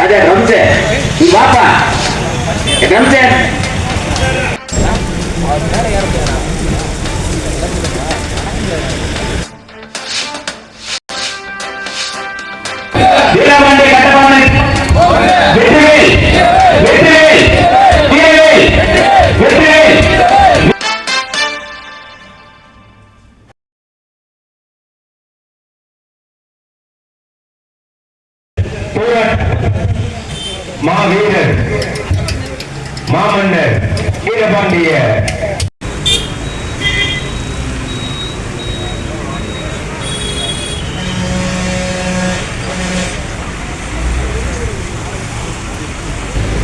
ராஜா ரம்சே நீ வாப்பா மா வீரர் மாமன்னர் வீரபாண்டிய.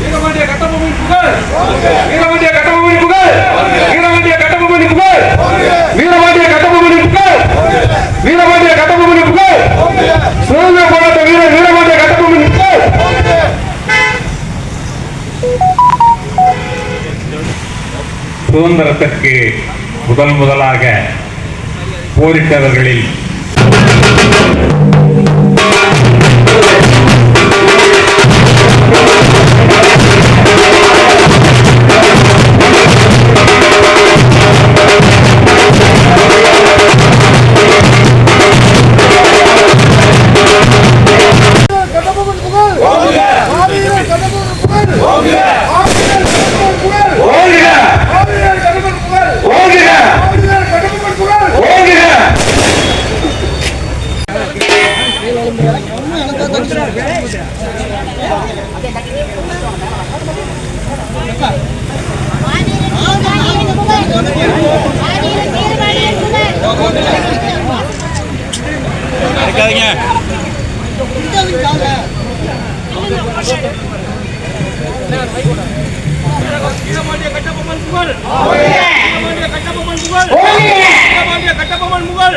வீரபாண்டிய கட்டபொம்மன் புகழ். வீரபாண்டிய சுதந்திரத்திற்கு முதல் முதலாக போரிட்டவர்களில் இருக்காதீங்க கட்டபொம்மன் முகல். கட்டபொம்மன் முகல்.